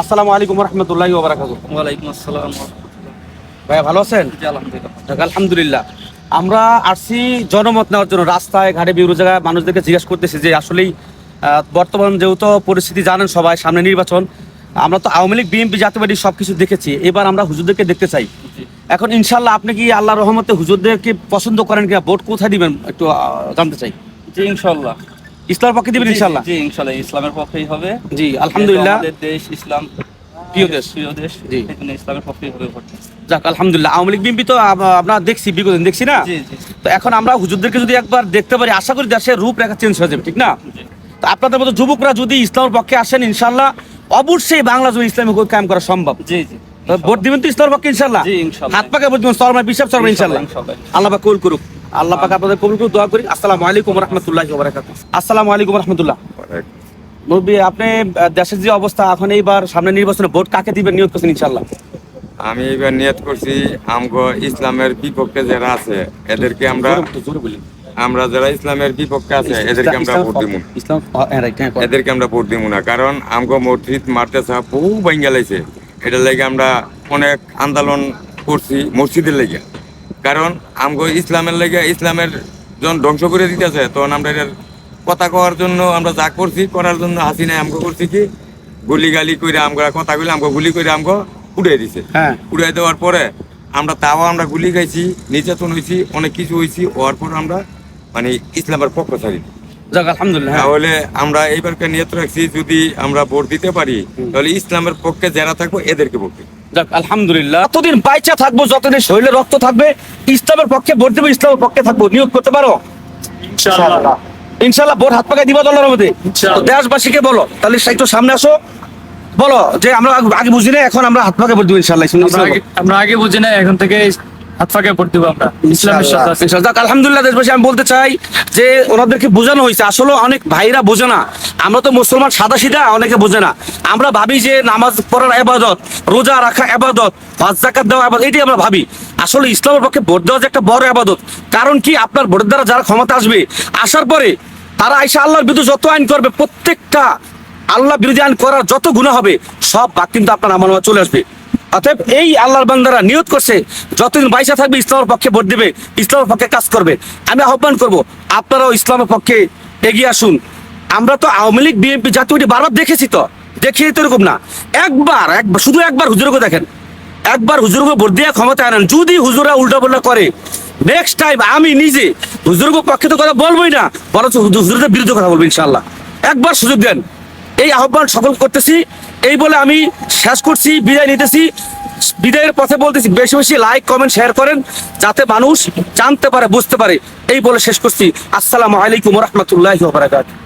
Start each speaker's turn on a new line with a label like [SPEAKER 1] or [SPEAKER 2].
[SPEAKER 1] আসসালামু আলাইকুম রহমতুল্লাহি ওবরাকাতু
[SPEAKER 2] ওয়ালাইকুম আসসালাম
[SPEAKER 1] ভাইয়া ভালো আছেন?
[SPEAKER 2] আলহামদুলিল্লাহ।
[SPEAKER 1] আলহামদুলিল্লাহ। আমরা আসছি জনমত নেওয়ার জন্য। রাস্তায় ঘাটে বিভিন্ন জায়গায় মানুষদেরকে জিজ্ঞেস করতেছি যে আসলেই বর্তমান যেহেতু পরিস্থিতি জানেন সবাই সামনে নির্বাচন। আমরা তো আওয়ামী লীগ বিএনপি জাতীয়বাদী সব কিছু দেখেছি। এবার আমরা হুজুরদেরকে দেখতে চাই। এখন ইনশাল্লাহ আপনি কি আল্লাহ রহমতে হুজুরদেরকে পছন্দ করেন কিনা? ভোট কোথায় দিবেন? একটু জানতে চাই।
[SPEAKER 2] জি ইনশাল্লাহ
[SPEAKER 1] ইসলামের পক্ষে দিবেন
[SPEAKER 2] জি, ইসলামের পক্ষেই হবে।
[SPEAKER 1] জি আলহামদুলিল্লাহ।
[SPEAKER 2] আমাদের দেশ ইসলাম
[SPEAKER 1] প্রিয় দেশ।
[SPEAKER 2] প্রিয় দেশ
[SPEAKER 1] জি।
[SPEAKER 2] ইসলামের পক্ষেই হবে
[SPEAKER 1] যাক আলহামদুলিল্লাহ। আওয়ামী লীগ বিএনপি তো আপনার দেখছি বিগত দেখছি না? তো এখন আমরা হুজুরদেরকে যদি একবার দেখতে পারি আশা করি দেশের রূপরেখা চেঞ্জ হয়ে যাবে ঠিক না? তো আপনাদের মতো যুবকরা যদি ইসলামের পক্ষে আসেন ইনশাল্লাহ অবশ্যই বাংলা জমি ইসলামী কায়েম করা সম্ভব।
[SPEAKER 2] জি জি
[SPEAKER 1] ভোট দিবেন তো ইসলামের পক্ষে ইনশাল্লাহ হাত পাকে ভোট দিবেন ইনশাল্লাহ
[SPEAKER 2] ইনশাল্লাহ,
[SPEAKER 1] আল্লাহ কবুল করুক। আল্লাহ পাক আপনাদের কবুল করুক দোয়া করি। আসসালামু আলাইকুম রহমতুল্লাহি ওয়া বারাকাতুহু। আসসালামু আলাইকুম রহমতুল্লাহ। মুরব্বী আপনি দেশের যে অবস্থা এখন এইবার সামনে নির্বাচনে ভোট কাকে দিবেন নিয়োগ করছেন ইনশাল্লাহ
[SPEAKER 3] আমি এবার নিয়ত করছি আমগো ইসলামের বিপক্ষে যারা আছে এদেরকে আমরা। আমরা যারা ইসলামের বিপক্ষে আছে এদেরকে আমরা ভোট দিব। এদেরকে আমরা ভোট দিব না কারণ আমগো মসজিদ মারতেছা বহু ভাঙ্গা লাইছে। এটার লাগে আমরা অনেক আন্দোলন করছি মসজিদের লেগে। কারণ আমগো ইসলামের লেগে ইসলামের যখন ধ্বংস করে দিতেছে তখন আমরা এটার কথা কওয়ার জন্য আমরা যা করছি করার জন্য হাসিনায় আমগো করছি কি? গুলি গালি করে আমরা কথা কইলে আমগো গুলি করে আমগো উড়াই দিছে।
[SPEAKER 1] হ্যাঁ।
[SPEAKER 3] উড়াই দেওয়ার পরে আমরা তাও আমরা গুলি খাইছি নির্যাতন হয়েছি অনেক কিছু হয়েছি হওয়ার পর আমরা মানে ইসলামের পক্ষ ছাড়ি।
[SPEAKER 1] যাক আলহামদুলিল্লাহ।
[SPEAKER 3] তাহলে আমরা এইবারকে নিয়ত রাখছি যদি আমরা ভোট দিতে পারি তাহলে ইসলামের পক্ষে যারা থাকব এদেরকে ভোট
[SPEAKER 1] যাক আলহামদুলিল্লাহ। যতদিন বাইচা থাকব যতদিন শরীরে রক্ত থাকবে ইসলামের পক্ষে ভোট দেবো ইসলামের পক্ষে থাকব। নিয়োগ করতে পারো? ইনশাল্লাহ ভোট হাত পাকায় দিবা দলের মধ্যে দেশবাসীকে বলো তাহলে একটু সামনে আসো। বলো যে আমরা আগে- আগে বুঝি না এখন আমরা হাত পাকে ভোট দিব ইনশাল্লাহ
[SPEAKER 4] আমরা আগে বুঝি না এখন থেকে হাত ফাঁকে ভোট দিব আমরা। ইসলামের সাথে
[SPEAKER 1] যাক, আলহামদুলিল্লাহ দেশবাসী আমি বলতে চাই যে ওনাদেরকে বোঝানো হয়েছে আসলে অনেক ভাইরা বোঝে না। আমরা তো মুসলমান সাদা সিধা অনেকে বোঝে না। আমরা ভাবি যে নামাজ পড়ার আবাদত রোজা রাখা আবাদত হজ জাকাত দেওয়া আবাদত এটাই আমরা ভাবি। আসলে ইসলামের পক্ষে ভোট দেওয়া যে একটা বড় আবাদত কারণ কি আপনার ভোটের দ্বারা যারা ক্ষমতা আসবে আসার পরে তারা আইসা আল্লাহর বিরুদ্ধে যত আইন করবে প্রত্যেকটা আল্লাহ বিরোধী আইন করার যত গুণা হবে সব ভাগ কিন্তু আপনার আমার চলে আসবে। অতএব এই আল্লাহর বান্দারা নিয়ত করছে, যতদিন বাইসা থাকবে, ইসলামের পক্ষে ভোট দেবে, ইসলামের পক্ষে কাজ করবে। আমি আহ্বান করব, আপনারাও ইসলামের পক্ষে এগিয়ে আসুন। আমরা তো আওয়ামী লীগ, বিএনপি জাতীয় বারবার দেখেছি তো, দেখিয়ে তো এরকম না। একবার একবার, শুধু একবার হুজুরকে দেখেন। একবার হুজুরকে ভোট দিয়ে ক্ষমতা আনেন। যদি হুজুরা উল্টা পাল্টা করে নেক্সট টাইম আমি নিজে হুজুরকে পক্ষে তো কথা বলবোই না, বরঞ্চ হুজুরদের বিরুদ্ধে কথা বলব ইনশাল্লাহ একবার সুযোগ দেন। এই আহ্বান সফল করতেছি। এই বলে আমি শেষ করছি, বিদায় নিতেছি। বিদায়ের পথে বলতেছি, বেশি বেশি লাইক কমেন্ট শেয়ার করেন যাতে মানুষ জানতে পারে, বুঝতে পারে। এই বলে শেষ করছি। আসসালামু আলাইকুম রহমতুল্লাহ বারাকাতুহু।